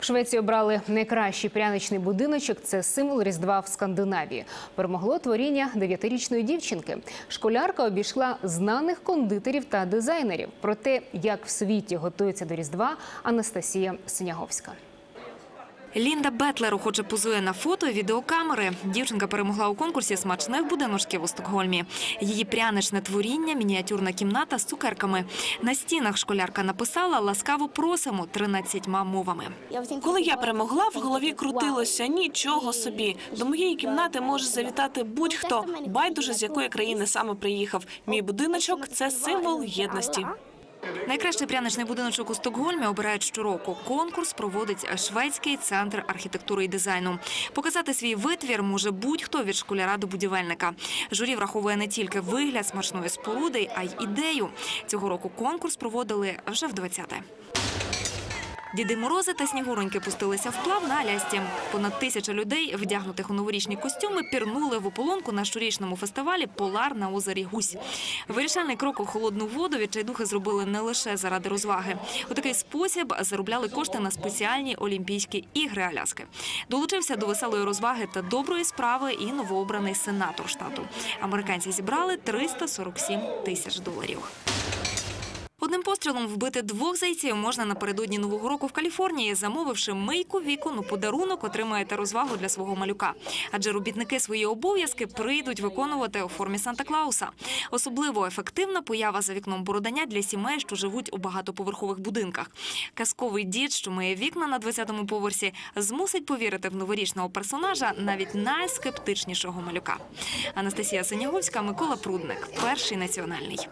В Швеції обрали найкращий пряничний будиночок. Це символ Різдва в Скандинавії. Перемогло творіння дев'ятирічної дівчинки. Школярка обійшла знаних кондитерів та дизайнерів. Про те, як в світі готується до Різдва, Анастасія Синяговська. Лінда Бетлер охоче позує на фото і відеокамери. Дівчинка перемогла у конкурсі смачних будиночків у Стокгольмі. Її пряничне творіння, мініатюрна кімната з цукерками. На стінах школярка написала ласкаво просимо 13 мовами. Коли я перемогла, в голові крутилося нічого собі. До моєї кімнати може завітати будь-хто. Байдуже з якої країни саме приїхав. Мій будиночок це символ єдності. Найкращий пряничний будиночок у Стокгольмі обирають щороку. Конкурс проводить шведський центр архітектури і дизайну. Показати свій витвір може будь-хто від школяра до будівельника. Журі враховує не тільки вигляд смачної споруди, а й ідею. Цього року конкурс проводили вже в 20-те. Діди Морози та Снігуроньки пустилися вплав на Алясці. Понад тисяча людей, вдягнутих у новорічні костюми, пірнули в ополонку на щорічному фестивалі Полар на озері Гусь. Вирішальний крок у холодну воду відчайдухи зробили не лише заради розваги. У такий спосіб заробляли кошти на спеціальні Олімпійські ігри Аляски. Долучився до веселої розваги та доброї справи і новообраний сенатор штату. Американці зібрали 347 тисяч доларів. Пострілом вбити двох зайців можна напередодні нового року в Каліфорнії, замовивши мийку вікон у подарунок, отримаєте розвагу для свого малюка. Адже робітники свої обов'язки прийдуть виконувати у формі Санта-Клауса. Особливо ефективна поява за вікном бородання для сімей, що живуть у багатоповерхових будинках. Казковий дід, що миє вікна на 20-му поверсі, змусить повірити в новорічного персонажа навіть найскептичнішого малюка. Анастасія Синяговська, Микола Прудник, перший національний.